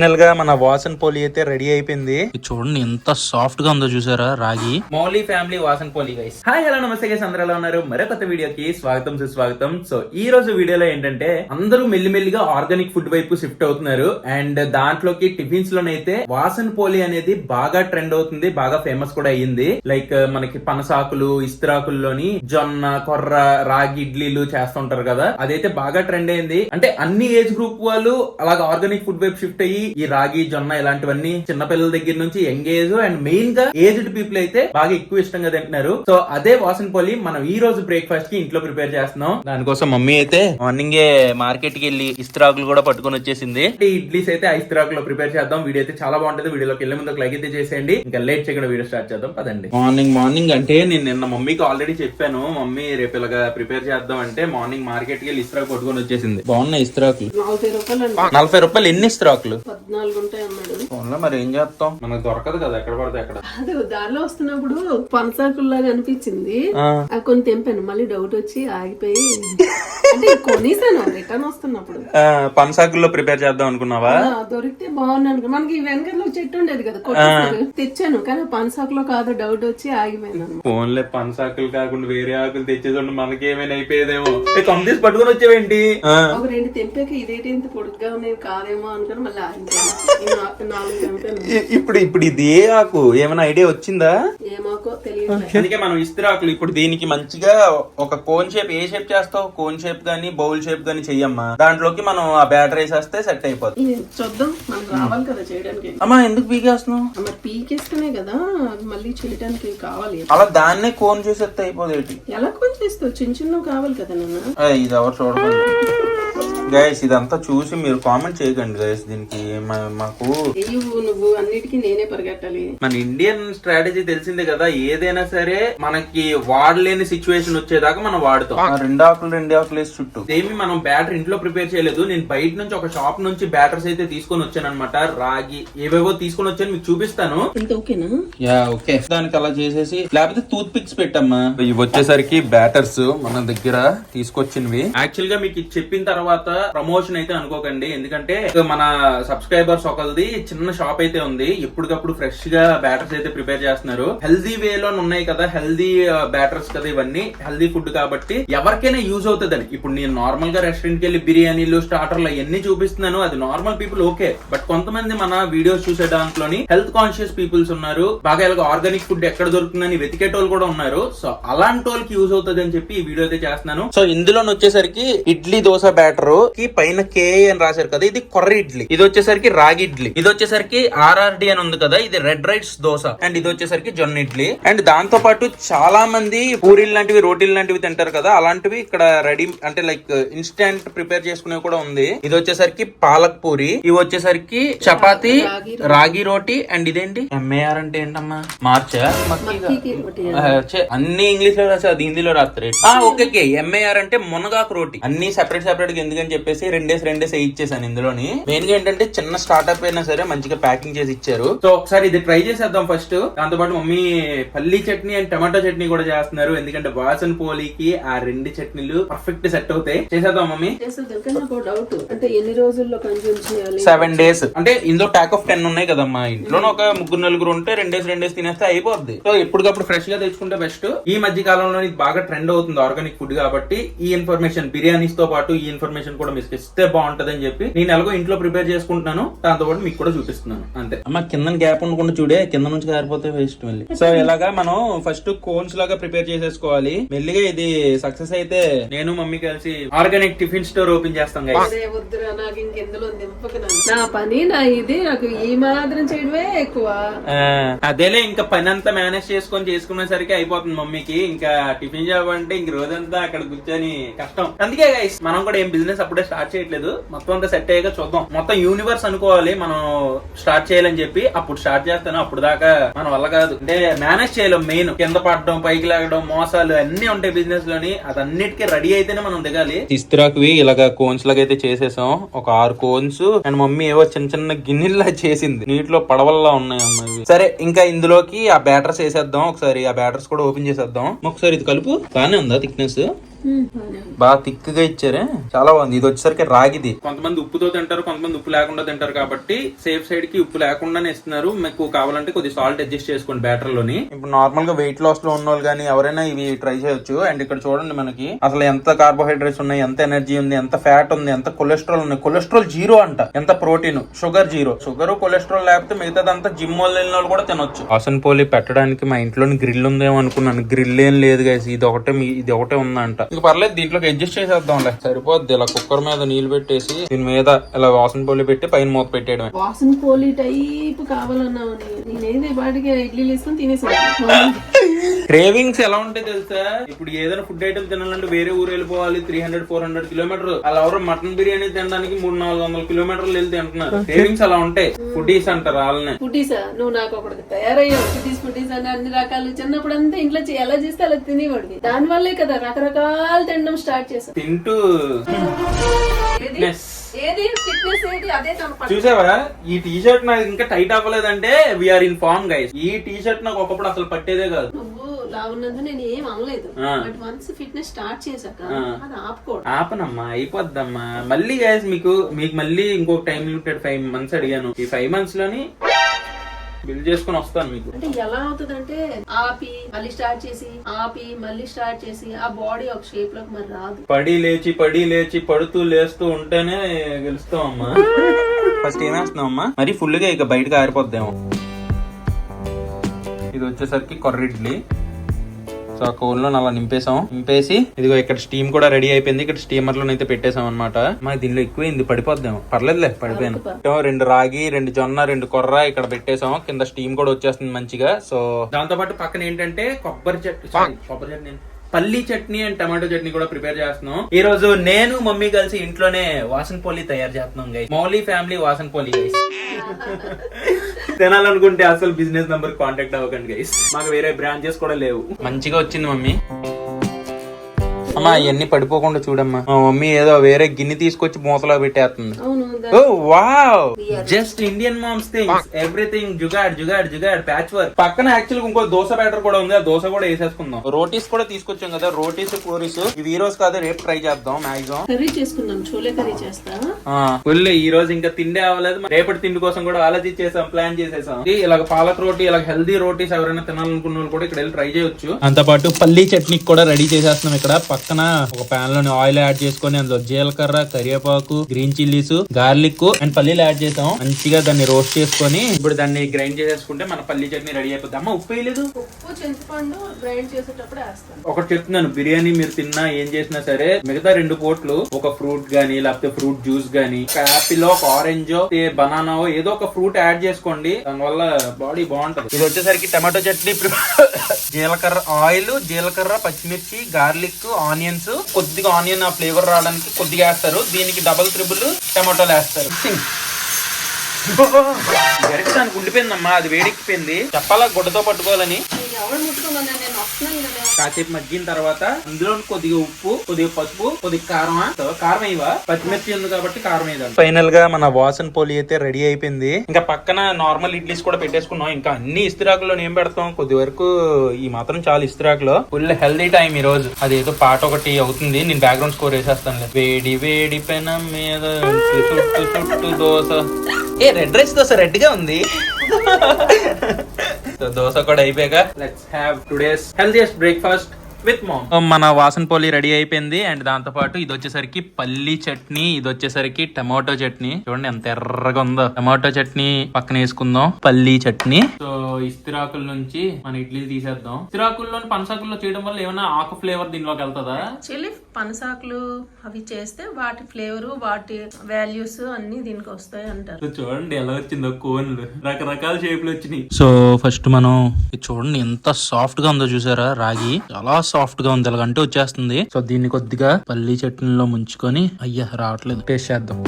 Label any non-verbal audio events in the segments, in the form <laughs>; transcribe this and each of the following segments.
ఫైనల్గా మన వాసన్ పోలి అయితే రెడీ అయిపోయింది. చూడండి ఎంత సాఫ్ట్గా ఉందో చూసారా రాగి? Mouli family Vasan Poli guys hi hello నమస్తే గైస్ అందరూ ఎలా ఉన్నారు? మరొక వీడియోకి స్వాగతం సుస్వాగతం. సో ఈ రోజు వీడియోలో ఏంటంటే అందరూ మెల్లిమెల్లిగా ఆర్గానిక్ ఫుడ్ వైపు షిఫ్ట్ అవుతున్నారు. అండ్ దాంట్లోకి టిఫిన్స్ లోనైతే వాసన్ పోలి అనేది బాగా ట్రెండ్ అవుతుంది బాగా ఫేమస్ కూడా అయ్యింది. లైక్ మనకి పనసాకులు ఇస్త్రాకుల్లోని జొన్న కొర్ర రాగి ఇడ్లీలు చేస్తుంటారు కదా. అదైతే బాగా ట్రెండ్ అయింది అంటే అన్ని ఏజ్ గ్రూప్ వాళ్ళు అలాగా ఆర్గానిక్ ఫుడ్ వైపు షిఫ్ట్ అయ్యి ఈ రాగి జొన్న ఇలాంటివన్నీ చిన్న పిల్లల దగ్గర నుంచి యంగ్ ఏజ్ అండ్ మెయిన్గా ఏజ్డ్ పీపుల్ అయితే బాగా ఎక్కువ ఇష్టంగా తింటున్నారు. సో అదే వాసన్ పోలి మనం ఈ రోజు బ్రేక్ఫాస్ట్కి ఇంట్లో ప్రిపేర్ చేస్తున్నాం. దానికోసం మమ్మీ అయితే మార్నింగ్ మార్కెట్కి వెళ్ళి ఇస్త్రాకులు కూడా పట్టుకొని వచ్చేసింది. ఈ ఇడ్లీస్ అయితే ఇస్త్రాకులు లో ప్రిపేర్ చేద్దాం. వీడియో అయితే చాలా బాగుంటుంది. వీడియోలోకి వెళ్ళే ముందు లైక్ అయితే చేసేయండి. ఇంకా లేట్ చేయకుండా వీడియో స్టార్ట్ చేద్దాం. పదండి. మార్నింగ్ మార్నింగ్ అంటే నేను నిన్న మమ్మీకి ఆల్రెడీ చెప్పాను. మమ్మీ రేపు ఇలాగా ప్రిపేర్ చేద్దాం అంటే మార్నింగ్ మార్కెట్కి వెళ్ళి ఇస్త్రాకు పట్టుకొని వచ్చేసింది. బాగున్నాయి ఇస్త్రాకులు నలభై రూపాయలు ఎన్ని ఇస్త్రాకులు పద్నాలుగు ఉంటాయి అన్నాడు ఫోన్లో మరి ఏం చేస్తాం? మనకు దొరకదు కదా ఎక్కడ పడితే అక్కడ. అది దారిలో వస్తున్నప్పుడు పనసాకుల్లాగా అనిపించింది. ఆ. అవి కొన్ని తెంపాను. మళ్ళీ డౌట్ వచ్చి ఆగిపోయి పనసాకుల్లో ప్రిపేర్ చేద్దాం అనుకున్నావా? దొరికితే బాగున్నాను. మనకి వెనకలో చెట్టు ఉండేది కదా. తెచ్చాను కానీ పనసాకులో కాదు డౌట్ వచ్చి ఆగిపోయినాను ఫోన్లే పనసాకులు కాకుండా వేరే ఆకులు తెచ్చేదండి మనకి ఏమైనా అయిపోయేదేమో కంప్లీట్ పట్టుకొని వచ్చేవేంటి? ఒక రెండు తెంపాక ఇదేంటి ఇంత పొడుగ్గా ఉన్నాయి కాదేమో అనుకుని మళ్ళీ ఇప్పుడు ఇప్పుడు ఇది ఏ ఆకు? ఏమైనా ఐడియా వచ్చిందా? ఏమాకో తెలియదు అందుకే మనం ఇస్త్రాకులు ఇప్పుడు దీనికి మంచిగా ఒక కోన్ షేప్ ఏ షేప్ చేస్తావు? కోన్ షేప్ గానీ బౌల్ షేప్ గానీ చెయ్యమ్మా. దాంట్లోకి మనం ఆ బ్యాటర్ వేసేస్తే సెట్ అయిపోతుంది చూద్దాం. మనకు రావాలి కదా చేయడానికి. అమ్మా ఎందుకు పీకేస్తున్నావు? మరి పీకేస్తేనే కదా మళ్ళీ చేయడానికి కావాలి? అలా దాన్నే కోన్ చేసేస్తే అయిపోదేటి? ఎలా కొంచెం ఇస్తావు చిన్న చిన్న కావాలి కదా నాన్న. ఇది ఎవరు చూడకండి. <laughs> గైస్ ఇదంతా చూసి మీరు కామెంట్ చేయకండి గైస్ దీనికి మాకు నువ్వు అన్నిటికీ నేనే పరిగెట్టాలి. మన ఇండియన్ స్ట్రాటజీ తెలిసిందే కదా ఏదైనా సరే మనకి వాడలేని సిచ్యువేషన్ వచ్చేదాకా మనం వాడుతాం. రెండు ఆకులు రెండు ఆకులు వేసి చుట్టూ. ఏమి మనం బ్యాటర్ ఇంట్లో ప్రిపేర్ చేయలేదు. నేను బయట నుంచి ఒక షాప్ నుంచి బ్యాటర్స్ అయితే తీసుకొని వచ్చాను అనమాట రాగి ఏవేవో తీసుకొని వచ్చాను మీకు చూపిస్తాను. ఓకేనా? Yeah okay. దానికి అలా చేసేసి లేకపోతే టూత్ పిక్స్ పెట్టమ్మా. ఇవి వచ్చేసరికి బ్యాటర్స్ మన దగ్గర తీసుకొచ్చినవి. యాక్చువల్గా మీకు చెప్పిన తర్వాత ప్రమోషన్ అయితే అనుకోకండి. ఎందుకంటే మన సబ్స్క్రైబర్స్ ఒకరిది చిన్న షాప్ అయితే ఉంది. ఇప్పటికప్పుడు ఫ్రెష్గా బ్యాటర్స్ అయితే ప్రిపేర్ చేస్తున్నారు. హెల్దీ వే లో ఉన్నాయి కదా. హెల్దీ బ్యాటర్స్ కదా ఇవన్నీ. హెల్దీ ఫుడ్ కాబట్టి ఎవరికైనా యూజ్ అవుతుందని. ఇప్పుడు నేను నార్మల్గా రెస్టారెంట్కి వెళ్ళి బిర్యానీలు స్టార్టర్లు అవన్నీ చూపిస్తున్నాను. అది నార్మల్ పీపుల్ ఓకే బట్ కొంతమంది మన వీడియోస్ చూసే దాంట్లోని హెల్త్ కాన్షియస్ పీపుల్స్ ఉన్నారు. బాగా ఇలాగ ఆర్గానిక్ ఫుడ్ ఎక్కడ దొరుకుతుందని వెతికేటోళ్ళు కూడా ఉన్నారు. సో అలాంటి వాళ్ళకి యూజ్ అవుతుంది అని చెప్పి ఈ వీడియో అయితే చేస్తున్నాను. సో ఇందులో వచ్చేసరికి ఇడ్లీ దోశ బ్యాటర్ కి పైన కే అని రాశారు కదా ఇది కొర్ర ఇడ్లీ. ఇది వచ్చేసరికి రాగి ఇడ్లీ. ఇది వచ్చేసరికి ఆర్ఆర్డి అని ఉంది కదా ఇది రెడ్ రైస్ దోశ. అండ్ ఇది వచ్చేసరికి జొన్న ఇడ్లీ. అండ్ దాంతో పాటు చాలా మంది పూరీలు లాంటివి రోటీలు లాంటివి తింటారు కదా అలాంటివి ఇక్కడ రెడీ అంటే లైక్ ఇన్స్టెంట్ ప్రిపేర్ చేసుకునేవి కూడా ఉంది. ఇది వచ్చేసరికి పాలక్ పూరి. ఇవి వచ్చేసరికి చపాతి రాగి రోటీ అండ్ ఇదేంటి? ఎంఏఆర్ అంటే ఏంటమ్మా? మార్చా? అన్ని ఇంగ్లీష్లో రాసి అది హిందీలో రాస్తారు. ఆ, ఓకే ఎంఐఆర్ అంటే మునగాకు రోటి. అన్ని సెపరేట్ సెపరేట్గా ఎందుకని చెప్పేసి రెండేసి రెండేసి ఇచ్చేసాను ఇందులోని. మెయిన్గా ఏంటంటే చిన్న స్టార్ట్అప్ అయినా సరే మంచిగా ప్యాకింగ్ చేసి ఇచ్చారు. సో ఒకసారి ఇది ట్రై చేసేద్దాం ఫస్ట్ దాంతో పాటు మమ్మీ పల్లీ చట్నీ అండ్ టమాటో చట్నీ కూడా చేస్తున్నారు. ఎందుకంటే వాసన్ పోలీకి ఆ రెండు చట్నీలు పర్ఫెక్ట్ సెట్ అవుతాయి. చేసేద్దాం మమ్మీ. డౌట్ అంటే ఎన్ని రోజుల్లో కన్జ్యూమ్ చేయాలి? సెవెన్ డేస్ అంటే ఇందులో ప్యాక్ ఆఫ్ టెన్ ఉన్నాయి కదమ్మా. ఇంట్లో ఒక ముగ్గురు నలుగురు ఉంటే రెండేసి రెండేసి తినేస్తే అయిపోద్ది. సో ఎప్పటికప్పుడు ఫ్రెష్గా తెచ్చుకుంటే బెస్ట్ ఈ మధ్య కాలంలో ఇది బాగా ట్రెండ్ అవుతుంది ఆర్గానిక్ ఫుడ్ కాబట్టి. ఈ ఇన్ఫర్మేషన్ బిర్యానీస్తో పాటు ఈ ఇన్ఫర్మేషన్ కూడా మీకు ఇస్తే బాగుంటది అని చెప్పి నేను ఎలాగో ఇంట్లో ప్రిపేర్ చేసుకుంటున్నాను. దాంతో పాటు మీకు కూడా చూపిస్తున్నాను. అంతే. అమ్మ కింద గ్యాప్ ఉండకుండా చూడే కింద నుంచి కారిపోతే వేస్ట్ మళ్ళీ. సో ఇలాగా మనం ఫస్ట్ కోన్స్ లాగా ప్రిపేర్ చేసేసుకోవాలి. మెల్లిగా ఇది సక్సెస్ అయితే నేను మమ్మీ కలిసి ఆర్గానిక్ టిఫిన్ స్టోర్ ఓపెన్ చేస్తాం. నా పని నా ఇది నాకు ఈ మాత్రం చేయడమే ఎక్కువ. ఆ, అదేలే ఇంకా పని అంతా మేనేజ్ చేసుకొని చేసుకునేసరికి అయిపోతుంది మమ్మీకి. ఇంకా టిఫిన్ జాబ్ అంటే ఇంక రోజంతా అక్కడ కూర్చొని కష్టం. అందుకే గైస్ మనం కూడా ఏం బిజినెస్ అప్పుడే స్టార్ట్ చేయట్లేదు. మొత్తం అంతా సెట్ అయ్యాక చూద్దాం. మొత్తం యూనివర్స్ అనుకోవాలి. మనం స్టార్ట్ చేయాలని చెప్పి అప్పుడు స్టార్ట్ చేస్తాను. అప్పుడు దాకా మన వల్ల కాదు. అంటే మేనేజ్ చేయలేం మెయిన్ కింద పడడం పైకి లాగడం మోసాలు అన్ని ఉంటాయి బిజినెస్లోని. అదన్నిటికీ రెడీ అయితేనే మనం దిగాలి. ఇస్త్రాకువి ఇలాగా కోన్స్ లాగా అయితే చేసేసాం. ఒక ఆరు కోన్స్ అండ్ మమ్మీ ఏవో చిన్న చిన్న గిన్నెల్లా చేసింది. నీటిలో పడవల్లా ఉన్నాయి అమ్మాయి సరే ఇంకా ఇందులోకి ఆ బ్యాటర్స్ వేసేద్దాం. ఒకసారి ఆ బ్యాటర్స్ కూడా ఓపెన్ చేసేద్దాం. ఒకసారి ఇది కలుపు. బానే ఉందా థిక్నెస్ బాగా థిక్గా ఇచ్చారే. చాలా బాగుంది. ఇది వచ్చేసరికి రాగిది. కొంతమంది ఉప్పుతో తింటారు కొంతమంది ఉప్పు లేకుండా తింటారు కాబట్టి సేఫ్ సైడ్కి ఉప్పు లేకుండానే ఇస్తున్నారు. మీకు కావాలంటే కొద్ది సాల్ట్ అడ్జస్ట్ చేసుకోండి బ్యాటర్లోని. ఇప్పుడు నార్మల్గా వెయిట్ లాస్లో ఉన్న వాళ్ళు కానీ ఎవరైనా ఇవి ట్రై చేయొచ్చు. అండ్ ఇక్కడ చూడండి మనకి అసలు ఎంత కార్బోహైడ్రేట్స్ ఉన్నాయి ఎంత ఎనర్జీ ఉంది ఎంత ఫ్యాట్ ఉంది ఎంత కొలెస్ట్రాల్ ఉంది కొలెస్ట్రాల్ జీరో అంట. ఎంత protein sugar zero sugar cholesterol లేకపోతే మిగతాదంతా జిమ్ వాళ్ళు వెళ్ళిన వాళ్ళు కూడా తినొచ్చు. వాసన్ పోలి పెట్టడానికి మా ఇంట్లో గ్రిల్ ఉందేమో అనుకున్నాను. గ్రిల్ ఏం లేదు గైస్ ఇది ఒకటే ఇది ఒకటే ఉందంట. ఇక పర్లేదు దీంట్లోకి అడ్జస్ట్ చేసేద్దాంలే. సరిపోద్ది ఇలా కుక్కర్ మీద నీళ్ళు పెట్టేసి దీని మీద ఇలా వాసన పోలి పెట్టి పైన మూత పెట్టేయడమే. వాసన పోలి టైప్ కావాలన్నావు నీ- నేనేది బాటికి ఇడ్లీలు వేసుకొని తినేసాను. <laughs> క్రేవింగ్స్ ఎలా ఉంటాయి తెలుసా? ఇప్పుడు ఏదైనా ఫుడ్ ఐటమ్ తినాలంటే వేరే ఊరు వెళ్ళిపోవాలి three hundred four hundred kilometre అలా ఎవరు మటన్ బిర్యానీ తినడానికి మూడు నాలుగు వందల కిలోమీటర్లు వెళ్ళి తింటున్నారు. క్రేవింగ్స్ అలా ఉంటాయి? ఫుడీస్ అంటారు వాళ్ళని? ఫుడ్డీసా నువ్వు నాకు ఒకటి తయారయ్యావు. ఫుడ్డీస్ ఫుడ్డీస్ అని అన్ని రకాలు చిన్నప్పుడు అంతా ఇంట్లో ఎలా చేస్తే అలా తినేవాడివి. దాని వల్లే కదా రకరకాలు తినడం స్టార్ట్ చేశాను తింటూ చూసావా? ఈ టీ షర్ట్ నాకు ఇంకా టైట్ అవ్వలేదంటే వీఆర్ ఇన్ ఫార్మ్ గైస్ ఈ టీ షర్ట్ నాకు ఒకప్పుడు అసలు పట్టేదే కాదు. లావున్నందుకు నేను ఏం అనలేదు. బట్ వన్స్ ఫిట్నెస్ స్టార్ట్ చేశాక. అది ఆపుకోవడం. ఆపనమ్మా అయిపోద్దమ్మా. మళ్ళీ గైస్ మీకు మీకు మళ్ళీ ఇంకొక టైం లిమిటెడ్ ఫైవ్ మంత్స్ అడిగాను. ఈ ఫైవ్ మంత్స్లోని బిల్ చేసుకుని వస్తాను మీకు. అంటే ఎలా అవుతుందంటే ఆపి మళ్ళీ స్టార్ట్ చేసి ఆపి మళ్ళీ స్టార్ట్ చేసి ఆ బాడీ ఒక షేప్లోకి మరి రాదు. పడి లేచి పడి లేచి పడుతూ లేస్తూ ఉంటేనే గెలుస్తాం అమ్మా. ఫస్ట్ ఏమేస్తున్నాం అమ్మా? మరి ఫుల్గా ఇక బయటకు ఆరిపోద్దేమో. ఇది వచ్చేసరికి కొర్ర ఇడ్లీ సో ఆ కోల్లో అలా నింపేసాం నింపేసి ఇదిగో ఇక్కడ స్టీమ్ కూడా రెడీ అయిపోయింది. ఇక్కడ స్టీమర్లో అయితే పెట్టేసాం అనమాట మా దీనిలో ఎక్కువైంది పడిపోద్దేమో. పర్లేదులే పడిపోయాను. రెండు రాగి రెండు జొన్న రెండు కొర్ర ఇక్కడ పెట్టేసాం కింద స్టీమ్ కూడా వచ్చేస్తుంది మంచిగా. సో దాంతో పాటు పక్కన ఏంటంటే కొబ్బరి sorry, కొబ్బరి చట్నీ పల్లి చట్నీ అండ్ టమాటో చట్నీ కూడా ప్రిపేర్ చేస్తున్నాం. ఈ రోజు నేను మమ్మీ కలిసి ఇంట్లోనే వాసన్ పోలి తయారు చేస్తున్నాం guys Mouli family Vasan Poli guys తినాలనుకుంటే అసలు బిజినెస్ నంబర్ కాంటాక్ట్ అవ్వకండి గైస్ మాకు వేరే బ్రాంచెస్ కూడా లేవు. మంచిగా వచ్చింది మమ్మీ. అమ్మా ఇవన్నీ పడిపోకుండా చూడమ్మా. మా మమ్మీ ఏదో వేరే గిన్నె తీసుకొచ్చి మూతలో పెట్టేస్తుంది. Wow just Indian moms things everything jugaad jugaad jugaad patch work పక్కన యాక్చువల్ ఇంకో దోశ బ్యాటర్ కూడా ఉంది. ఆ దోశ కూడా వేసేసుకుందాం. రోటీస్ కూడా తీసుకొచ్చాం కదా. రోటీస్ పూరీస్. ఇవి ఈ రోజు కాదు రేపు ట్రై చేద్దాం మాక్సిమం. కర్రీ చేసుకున్నాం చోలే కర్రీ చేస్తా ఫుల్ ఈ రోజు ఇంకా తిండి అవ్వలేదు. మరి రేపటి తిండి కోసం కూడా ఆలోచించేసాం ప్లాన్ చేసేసాం. ఇలాగ పాలక్ రోటీ ఇలా హెల్దీ రోటీస్ ఎవరైనా తినాలనుకున్న వాళ్ళు కూడా ఇక్కడ వెళ్ళి ట్రై చేయొచ్చు. అంత పాటు పల్లీ చట్నీ కూడా రెడీ చేసేస్తున్నాం ఇక్కడ. పక్కన ఒక పాన్లోని ఆయిల్ యాడ్ చేసుకొని అందులో జీలకర్ర కరివేపాకు గ్రీన్ చిల్లీస్ గార్లిక్ అండ్ పల్లీలు యాడ్ చేసాం. మంచిగా దాన్ని రోస్ట్ చేసుకొని ఇప్పుడు దాన్ని గ్రైండ్ చేసేసుకుంటే మన పల్లీ చట్నీ రెడీ అయిపోద్ది. అమ్మ ఉప్పు వేయలేదు? ఉప్పు చింతపండు గ్రైండ్ చేసేటప్పుడు వేస్తాను. ఒకటి చెప్తున్నాను బిర్యానీ మీరు తిన్నా ఏం చేసినా సరే మిగతా రెండు పోట్లు ఒక ఫ్రూట్ గానీ లేకపోతే ఫ్రూట్ జ్యూస్ గానీ ఒక యాపిల్ ఒక ఆరెంజ్ బనానా ఏదో ఒక ఫ్రూట్ యాడ్ చేసుకోండి. దానివల్ల బాడీ బాగుంటది. ఇది వచ్చేసరికి టమాటో చట్నీ జీలకర్ర ఆయిల్ జీలకర్ర పచ్చిమిర్చి గార్లిక్ ఆనియన్స్. కొద్దిగా ఆనియన్ ఆ ఫ్లేవర్ రావడానికి కొద్దిగా వేస్తారు. దీనికి డబల్ త్రిబుల్ టమాటోలు వేస్తారు. గరిట దానికి ఉండిపోయిందమ్మా అది వేడెక్కిపోయింది. చెప్పాలా గుడ్డతో పట్టుకోవాలని? ఎవరు ముట్టుకోమన్నా నేను వస్తున్నాను కదా. కాసేపు మగ్గిన తర్వాత అందులో కొద్దిగా ఉప్పు కొద్దిగా పసుపు కొద్దిగా కారం కారం ఇవా పచ్చిమిర్చి ఉంది కాబట్టి కారం వేయాలి ఫైనల్గా మన వాసన్ పోలి అయితే రెడీ అయిపోయింది. ఇంకా పక్కన నార్మల్ ఇడ్లీస్ కూడా పెట్టేసుకున్నాం. ఇంకా అన్ని ఇస్తిరాకుల్లో ఏం పెడతాం? కొద్ది వరకు ఈ మాత్రం చాలా ఇస్తిరాకులో. ఫుల్ హెల్దీ టైం ఈ రోజు. అదేదో పాట ఒకటి అవుతుంది. నేను బ్యాక్గ్రౌండ్ స్కోర్ వేసేస్తాను వేడి వేడి పెనం మీద చుట్టు చుట్టు దోశ. ఏ రెడ్ రైస్ దోశ రెడ్గా ఉంది. <laughs> సో దోశ కూడా అయిపోయాక let's have today's healthiest breakfast with mom మన వాసన్ పోలి రెడీ అయిపోయింది. అండ్ దాంతో పాటు ఇది వచ్చేసరికి పల్లి చట్నీ ఇది వచ్చేసరికి టమాటో చట్నీ. చూడండి ఎంత ఎర్రగా ఉందో. టమాటో చట్నీ పక్కన వేసుకుందాం. పల్లి చట్నీ. సో ఇస్తిరాకుల నుంచి మన ఇడ్లీ తీసేద్దాం. ఇస్తిరాకుల్లోని పనసాకుల్లో చేయడం వల్ల ఏమైనా ఆకు ఫ్లేవర్ దీనిలోకి వెళ్తుందా? పనసాకులు అవి చేస్తే వాటి ఫ్లేవర్ వాటి వాల్యూస్ అన్ని దీనికి వస్తాయి అంటారు. సో చూడండి ఎలా వచ్చిందో కోన్లు. రకరకాల షేపులు వచ్చినాయి. సో ఫస్ట్ మనం ఇది చూడండి ఎంత సాఫ్ట్గా ఉందో చూసారా? రాగి చాలా సాఫ్ట్గా ఉంది అలాగంటే వచ్చేస్తుంది. సో దీన్ని కొద్దిగా పల్లి చట్నీలో ముంచుకొని అయ్యా రావట్లేదు. టేస్ట్ చేద్దాం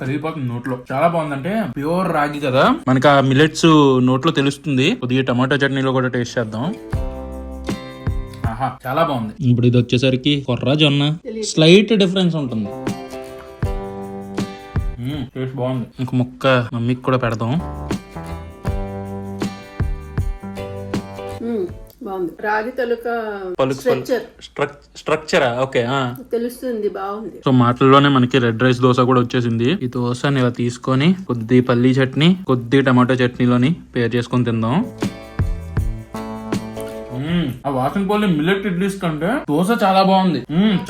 కరిగిపోతుంది నోట్లో. చాలా బాగుందంటే ప్యూర్ రాగి కదా. మనకి ఆ మిలెట్స్ నోట్లో తెలుస్తుంది. కొద్దిగా టమాటో చట్నీలో కూడా టేస్ట్ చేద్దాం. ఆహా చాలా బాగుంది. ఇప్పుడు ఇది వచ్చేసరికి కొర్ర జొన్న. స్లైట్ డిఫరెన్స్ ఉంటుంది. టేస్ట్ బాగుంది. ఇంక ముక్క మమ్మీకి కూడా పెడదాం. మ్మ్. బాగుంది. రాగి తలుక పలుకు స్ట్రక్చర్. స్ట్రక్చరా? ఓకే తెలుస్తుంది బాగుంది. సో మాటల్లోనే మనకి రెడ్ రైస్ దోశ కూడా వచ్చేసింది. ఈ దోశని ఇలా తీసుకొని కొద్ది పల్లీ చట్నీ కొద్ది టమాటో చట్నీలోని పేర్ చేసుకొని తిందాం. ఆ వాసన పోలే మిల్లెట్ ఇడ్లీస్ కంటే దోశ చాలా బాగుంది.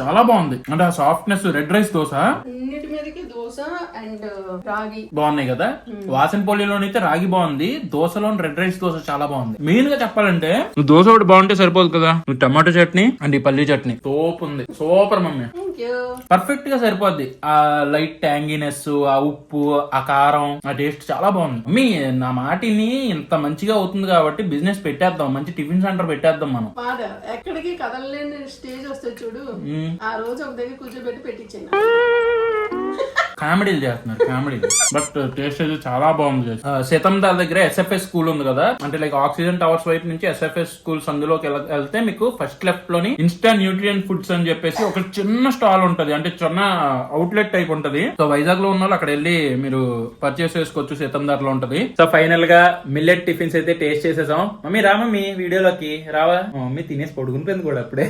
చాలా బాగుంది. అంటే ఆ సాఫ్ట్నెస్ రెడ్ రైస్ దోశ? అన్నిటి మీదకి దోశ అండ్ రాగి. బాగున్నాయి కదా? వాసన పోలీలోనైతే రాగి బాగుంది. దోశలో రెడ్ రైస్ దోశ చాలా బాగుంది. మెయిన్గా చెప్పాలంటే నువ్వు దోశ ఒకటి బాగుంటే సరిపోదు కదా. టమాటో చట్నీ అండ్ ఈ పల్లీ చట్నీ. సూప్ ఉంది. Super mummy. పర్ఫెక్ట్గా సరిపోద్ది. ఆ లైట్ ట్యాంగినెస్ ఆ ఉప్పు ఆ కారం ఆ టేస్ట్ చాలా బాగుంది. మమ్మీ నా మాటిని ఇంత మంచిగా అవుతుంది కాబట్టి బిజినెస్ పెట్టేద్దాం. మంచి టిఫిన్ సెంటర్ పెట్టేద్దాం మనం. బాధ ఎక్కడికి కదలలేని స్టేజ్ వస్తే చూడు. ఆ రోజు ఒక దగ్గర కూర్చోబెట్టి పెట్టించాను. కామెడీలు చేస్తున్నారు కామెడీ బట్ టేస్ట్ అయితే చాలా బాగుంది సీతందాల్ దగ్గర ఎస్ఎఫ్ఎస్ స్కూల్ ఉంది కదా. అంటే లైక్ ఆక్సిజన్ టవర్స్ వైపు నుంచి ఎస్ఎఫ్ఎస్ స్కూల్స్ అందులోకి వెళ- వెళ్తే మీకు ఫస్ట్ లెఫ్ట్లోని ఇన్స్టా న్యూట్రియన్ ఫుడ్స్ అని చెప్పేసి ఒక చిన్న స్టాల్ ఉంటది. అంటే చిన్న అవుట్లెట్ టైప్ ఉంటది. సో వైజాగ్లో ఉన్న వాళ్ళు అక్కడ వెళ్ళి మీరు పర్చేస్ చేసుకోవచ్చు సీతందార్లో ఉంటది. సో ఫైనల్గా మిల్లెట్ టిఫిన్స్ అయితే టేస్ట్ చేసేసాం. మమ్మీ రా మమ్మీ వీడియోలోకి. రావా? మమ్మీ తినేసి పడుకునిపోయింది కూడా అప్పుడే.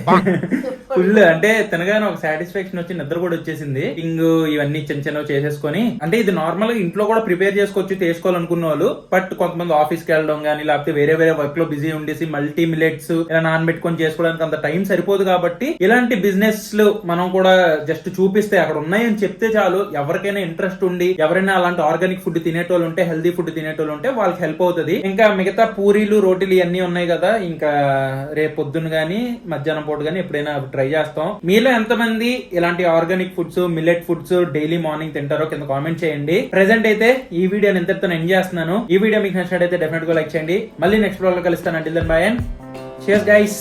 ఫుల్ <laughs> అంటే తినగానే ఒక సాటిస్ఫాక్షన్ వచ్చి నిద్ర కూడా వచ్చేసింది. ఇంగ్ ఇవన్నీ చిన్న చిన్నవి చేసేసుకొని అంటే ఇది నార్మల్గా ఇంట్లో కూడా ప్రిపేర్ చేసుకోవచ్చు చేసుకోవాలనుకున్న వాళ్ళు. బట్ కొంతమంది ఆఫీస్కి వెళ్ళడం కానీ లేకపోతే వేరే వేరే వర్క్లో బిజీ ఉండేసి మల్టీ మిలెట్స్ ఇలా నానబెట్టుకొని చేసుకోవడానికి అంత టైం సరిపోదు కాబట్టి ఇలాంటి బిజినెస్లు మనం కూడా జస్ట్ చూపిస్తే అక్కడ ఉన్నాయని చెప్తే చాలు. ఎవరికైనా ఇంట్రెస్ట్ ఉండి ఎవరైనా అలాంటి ఆర్గానిక్ ఫుడ్ తినేటోళ్ళు ఉంటే హెల్దీ ఫుడ్ తినేటోళ్ళు ఉంటే వాళ్ళకి హెల్ప్ అవుతుంది. ఇంకా మిగతా పూరీలు రోటీలు ఇవన్నీ ఉన్నాయి కదా. ఇంకా రేపు పొద్దున్న గానీ మధ్యాహ్నం పూట గానీ ఎప్పుడైనా ట్రై చేస్తాం. మీలో ఎంతమంది ఇలాంటి organic foods millet foods daily morning తింటారో కింద కామెంట్ చేయండి. ప్రెసెంట్ అయితే ఈ వీడియోని ఎంతతో ఎండ్ చేస్తున్నాను. ఈ వీడియో మీకు నచ్చినట్టయితే డెఫినెట్గా లైక్ చేయండి. మళ్ళీ నెక్స్ట్లో కలుస్తాను. అండి then bye and shares guys